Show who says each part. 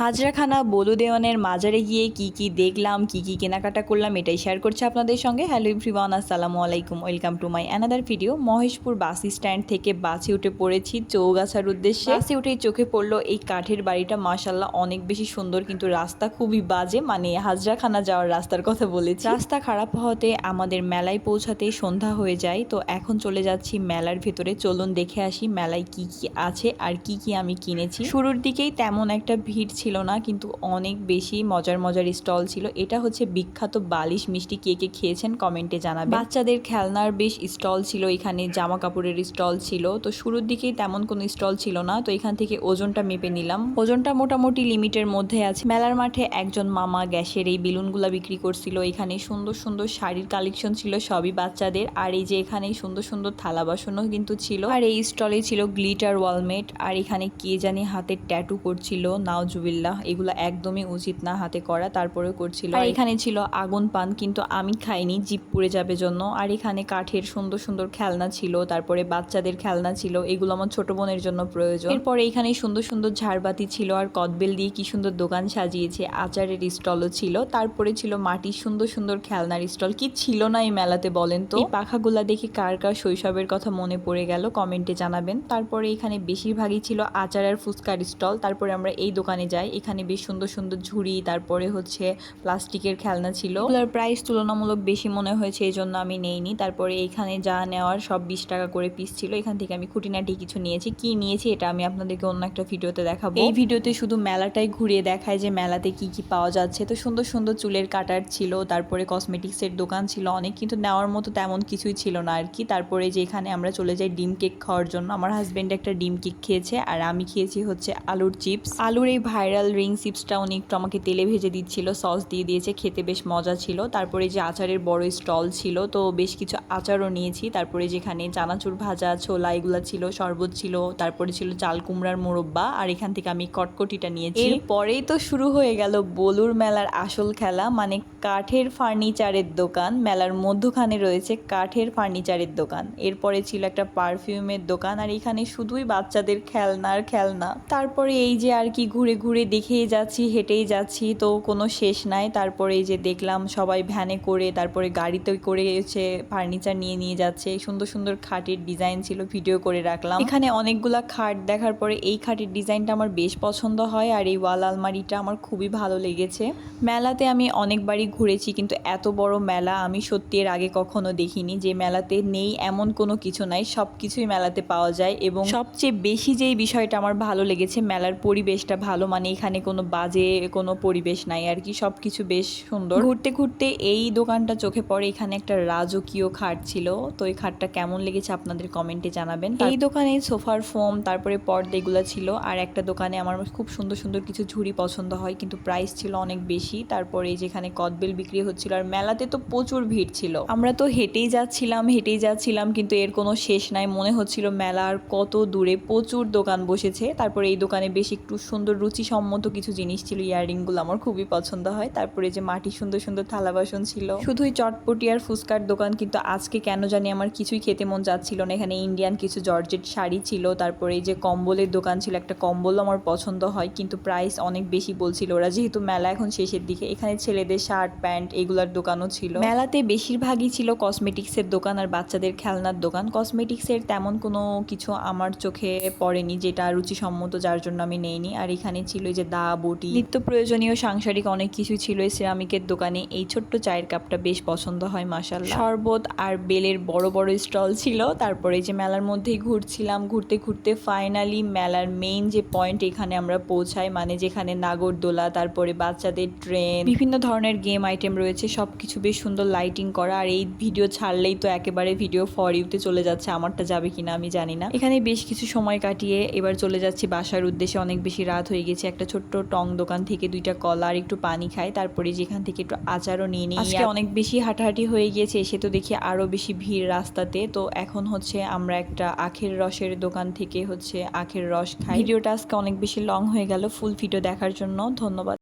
Speaker 1: হাজরাখানা বলু দেওয়ানের মাজারে গিয়ে কি কি দেখলাম, কি কি কেনাকাটা করলাম, এটাই শেয়ার করছি আপনাদের সঙ্গে। হ্যালো এভরিওয়ান আসসালামু আলাইকুম। Welcome to my another video Maheshpur bus stand থেকে বাসে উঠে পড়েছি চৌগাছার উদ্দেশ্যে। বাসে উঠেই চোখে পড়ল এই কাঠের বাড়িটা। মাশাল্লাহ অনেক বেশি সুন্দর, কিন্তু রাস্তা খুবই বাজে। মানে হাজরাখানা যাওয়ার রাস্তার কথা বলেছি। রাস্তা খারাপ হওয়াতে আমাদের মেলায় পৌঁছাতে সন্ধ্যা হয়ে যায়। তো এখন চলে যাচ্ছি মেলার ভেতরে। চলুন দেখে আসি মেলায় কি কি আছে আর কি কি আমি কিনেছি। শুরুর দিকেই তেমন একটা ভিড় ছিল না, কিন্তু অনেক বেশি মজার মজার স্টল ছিল। এটা হচ্ছে বিখ্যাত বালিশ মিষ্টি কে কে খেয়েছেন কমেন্টে জানাবেন। বাচ্চাদের খেলনার বেশ স্টল ছিল এখানে জামা কাপড়ের স্টল ছিল। তো শুরুর দিকেই তেমন কোনো স্টল ছিল না, তো এখান থেকে ওজনটা মেপে নিলাম। ওজনটা মোটামুটি লিমিটের মধ্যে আছে। মেলার মাঠে একজন মামা গ্যাসের এই বেলুনগুলা বিক্রি করছিল। এখানে সুন্দর সুন্দর শাড়ির কালেকশন ছিল সবই বাচ্চাদের। আর এই যে এখানে সুন্দর সুন্দর থালা বাসনও কিন্তু ছিল। আর এই স্টলে ছিল গ্লিটার ওয়ালমেট। আর এখানে কে জানি হাতে ট্যাটু করছিল নাওজুবিল্লাহ এগুলো একদমই উচিত না হাতে করা। তারপরেও করছিল আর এখানে ছিল আগুন পান কিন্তু আমি খাইনি জিপ পুড়ে যাবে জন্য। আর এখানে কাঠের সুন্দর সুন্দর খেলনা ছিল তারপরে বাচ্চাদের খেলনা ছিল এগুলো আমার ছোট বোনের জন্য প্রয়োজন। এরপরে এখানে সুন্দর সুন্দর ঝাড়বাতি ছিল আর কদবেল দিয়ে কি সুন্দর দোকান সাজিয়েছে আচারের স্টলও ছিল। তারপরে ছিল মাটির সুন্দর সুন্দর খেলনার স্টল কি ছিল না এই মেলাতে বলেন তো? এই পাখাগুলা দেখে কার কার শৈশবের কথা মনে পড়ে গেল কমেন্টে জানাবেন। তারপরে এখানে বেশিরভাগই ছিল আচার আর ফুচকার স্টল তারপরে আমরা এই দোকানে যাই। এখানে বেশ সুন্দর সুন্দর ঝুড়ি তারপরে হচ্ছে প্লাস্টিকের খেলনা ছিল। ওগুলোর প্রাইস তুলনামূলক বেশি মনে হয়েছে এই জন্য আমি নেইনি। তারপরে এখানে যা নেওয়ার সব বিশ টাকা করে পিস ছিল। এখান থেকে আমি খুঁটিনাটি কিছু নিয়েছি। কি নিয়েছি এটা আমি আপনাদেরকে অন্য একটা ভিডিওতে দেখাবো। এই ভিডিওতে শুধু মেলাটাই ঘুরিয়ে দেখায় যে মেলাতে কি কি পাওয়া যাচ্ছে। তো সুন্দর সুন্দর চুলের কাটার ছিল তারপরে কসমেটিক্সের দোকান ছিল অনেক কিন্তু নেওয়ার মতো তেমন কিছুই ছিল না আর কি। তারপরে যে এখানে আমরা চলে যাই ডিম কেক খাওয়ার জন্য। আমার হাজবেন্ড একটা ডিম কেক খেয়েছে আর আমি খেয়েছি হচ্ছে আলুর চিপস আলুর এই ভাইরাল রিং চিপসটা উনি একটু আমাকে তেলে ভেজে দিচ্ছিল সস দিয়ে দিয়েছে, খেতে বেশ মজা ছিল। তারপরে যে আচারের বড় স্টল ছিল, তো বেশ কিছু আচারও নিয়েছি। তারপরে যেখানে চানাচুর ভাজা, ছোলা এগুলো ছিল, শরবত ছিল, তারপরে ছিল চাল কুমড়ার মোরব্বা, আর এখান থেকে আমি কটকটিটা নিয়েছি। পরেই তো শুরু হয়ে গেল বলুর মেলার আসল খেলা মানে কাঠের ফার্নিচারের দোকান। মেলার মধ্যখানে রয়েছে কাঠের ফার্নিচারের দোকান। এরপরে ছিল একটা পারফিউমের দোকান, আর এখানে শুধুই বাচ্চাদের খেলনার খেলনা। তারপরে এই যে আর কি ঘুরে ঘুরে দেখেই যাচ্ছি, হেঁটেই যাচ্ছি, তো কোনো শেষ নাই। তারপরে এই যে দেখলাম সবাই ভ্যানে করে, তারপরে গাড়িতে করে হচ্ছে ফার্নিচার নিয়ে নিয়ে যাচ্ছে। সুন্দর সুন্দর খাটের ডিজাইন ছিল ভিডিও করে রাখলাম। এখানে অনেকগুলা খাট দেখার পরে এই খাটের ডিজাইনটা আমার বেশ পছন্দ হয় আর এই ওয়াল আলমারিটা আমার খুবই ভালো লেগেছে। মেলাতে আমি অনেকবারই ঘুরেছি, কিন্তু এত বড় মেলা আমি সত্যি এর আগে কখনো দেখিনি যে মেলাতে নেই এমন কোনো কিছু নাই সব কিছুই মেলাতে পাওয়া যায় এবং সবচেয়ে বেশি যেই বিষয়টা আমার ভালো লেগেছে, মেলার পরিবেশটা ভালো মানে এখানে কোনো বাজে কোনো পরিবেশ নাই আর কি সব কিছু বেশ সুন্দর। ঘুরতে ঘুরতে এই দোকানটা চোখে পড়ে এখানে একটা রাজকীয় খাট ছিল। তো এই খাটটা কেমন লেগেছে আপনাদের কমেন্টে জানাবেন। এই দোকানে সোফার ফোম তারপরে পর্দা এগুলো ছিল। আর একটা দোকানে আমার খুব সুন্দর সুন্দর কিছু ঝুড়ি পছন্দ হয় কিন্তু প্রাইস ছিল অনেক বেশি। তারপরে এই যেখানে কদবেল বিক্রি হচ্ছিল আর মেলাতে তো প্রচুর ভিড় ছিল। আমরা তো হেঁটেই যাচ্ছিলাম হেঁটেই যাচ্ছিলাম কিন্তু এর কোনো শেষ নাই। মনে হচ্ছিল মেলার কত দূরে প্রচুর দোকান বসেছে। তারপরে এই দোকানে বেশ একটু সুন্দর রুচিসম্মত কিছু জিনিস ছিল, ইয়াররিংগুলো আমার খুবই পছন্দ হয়। তারপরে যে মাটি সুন্দর সুন্দর থালা বাসন ছিল। শুধুই চটপটি আর ফুচকার দোকান, কিন্তু আজকে কেন জানি আমার কিছুই খেতে মন যাচ্ছিল না। এখানে ইন্ডিয়ান কিছু জর্জেট শাড়ি ছিল, তারপরে এই যে কম্বলের দোকান ছিল, একটা কম্বল আমার পছন্দ হয়, কিন্তু প্রাইস অনেক বেশি বলছিল। ওরা যেহেতু মেলা এখন শেষের দিকে, এখানে ছেলেদের শার্ট প্যান্ট এগুলার দোকানও ছিল। মেলাতে বেশিরভাগই ছিল কসমেটিক্সের দোকান আর বাচ্চাদের খেলনার দোকান। কসমেটিক্সের তেমন কোনো কিছু আমার চোখে পড়েনি, যেটা রুচিসম্মত যার জন্য আমি নেইনি। আর এখানে ছিল এই যে দা বটি। নিত্য প্রয়োজনীয় সাংসারিক অনেক কিছু ছিল এই সিরামিকের দোকানে। এই ছোট্ট চায়ের কাপটা বেশ পছন্দ হয় মাসাল্লাহ শরবত আর বেলের বড় বড় স্টল ছিল। তারপরে যে মেলার মধ্যেই ঘুরছিলাম। ঘুরতে ঘুরতে ফাইনালি মেলার মেইন যে পয়েন্ট এখানে আমরা পৌঁছাই মানে যেখানে নাগরদোলা তারপরে বাচ্চাদের ট্রেন বিভিন্ন ধরনের গেম আইটেম রয়েছে সব কিছু বেশ সুন্দর লাইটিং করা। আর এই ভিডিও ছাড়লেই তো একেবারে ভিডিও ফর ইউতে চলে যাচ্ছে আমারটা যাবে কিনা আমি জানি না। এখানে বেশ কিছু সময় কাটিয়ে এবার চলে যাচ্ছি বাসার উদ্দেশ্যে। অনেক বেশি রাত হয়ে গেছে একটা ছোট্ট টং দোকান থেকে দুইটা কলা আর একটু পানি খাই। তারপরে যেখান থেকে একটু আচারও নিয়ে নিই। আজকে অনেক বেশি হাঁটাহাঁটি হয়ে গিয়েছে এসে তো দেখি আরও বেশি ভিড় রাস্তাতে। তো এখন হচ্ছে আমরা একটা আখের রসের দোকান থেকে হচ্ছে আখের রস খাই। ভিডিওটা আজকে অনেক বেশি লং হয়ে গেল ফুল ফিটো দেখার জন্য ধন্যবাদ।